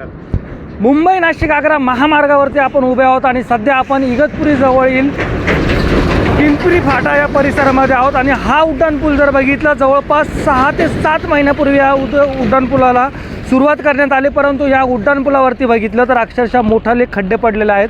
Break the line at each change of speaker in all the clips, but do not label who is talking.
सांगतात.
मुंबई नाशिक आग्रा महामार्गावरती आपण उभे आहोत आणि सध्या आपण इगतपुरी जवळील पिंपरी फाटा या परिसरामध्ये आहोत आणि हा उड्डाणपूल जर बघितला जवळपास सहा ते सात महिन्यापूर्वी या उद उड्डाणपुलाला सुरुवात करण्यात आली परंतु या उड्डाणपुलावरती बघितलं तर अक्षरशः मोठाले खड्डे पडलेले आहेत.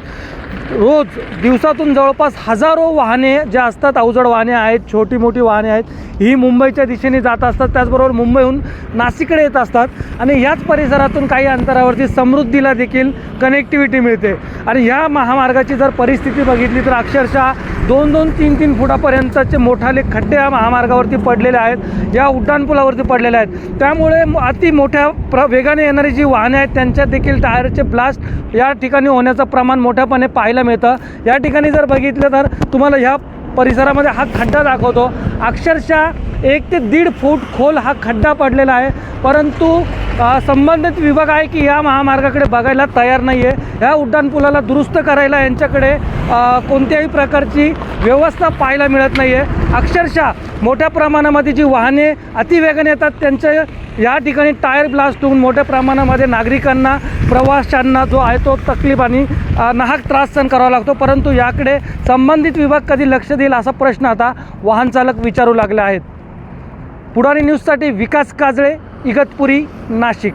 रोज दिवसातून जवळपास हजारो वाहने जे असतात अवजड वाहने आहेत छोटी मोठी वाहने आहेत ही मुंबईच्या दिशेने जात असतात. त्याचबरोबर मुंबईहून नाशिककडे येत असतात. आणि याच परिसरातून काही अंतरावरती समृद्धीला देखील कनेक्टिव्हिटी मिळते. आणि ह्या महामार्गाची जर परिस्थिती बघितली तर अक्षरशः दोन दोन तीन तीन फुटापर्यंतचे मोठाले खड्डे या महामार्गावरती पडलेले आहेत या उड्डाणपुलावरती पडलेले आहेत. त्यामुळे म- अति मोठ्या प्र वेगाने येणारी जी वाहने आहेत त्यांच्या देखील टायरचे ब्लास्ट या ठिकाणी होण्याचं प्रमाण मोठ्यापणे पाहायला मिळतं. या ठिकाणी जर बघितलं तर तुम्हाला ह्या परिसरामध्ये हा खड्डा दाखवतो. अक्षरशः एक ते दीड फूट खोल हा खड्डा पडलेला आहे. परंतु संबंधित विभाग आहे की या महामार्गाकडे बघायला तयार नाही आहे ह्या उड्डाणपुलाला दुरुस्त करायला यांच्याकडे कोणत्याही प्रकारची व्यवस्था पाहायला मिळत नाही आहे अक्षरशः मोठ्या प्रमाणामध्ये जी वाहने अतिवेगाने येतात त्यांच्या या ठिकाणी टायर ब्लास्ट होऊन मोठ्या प्रमाणामध्ये नागरिकांना प्रवाशांना जो आहे तो तकलीफ आणि नाहक त्रास सहन करावा लागतो. परंतु याकडे संबंधित विभाग कधी लक्ष देईल असा प्रश्न आता वाहन चालक विचारू लागले आहेत. पुढारी न्यूजसाठी विकास काजळे. इगतपुरी नाशिक.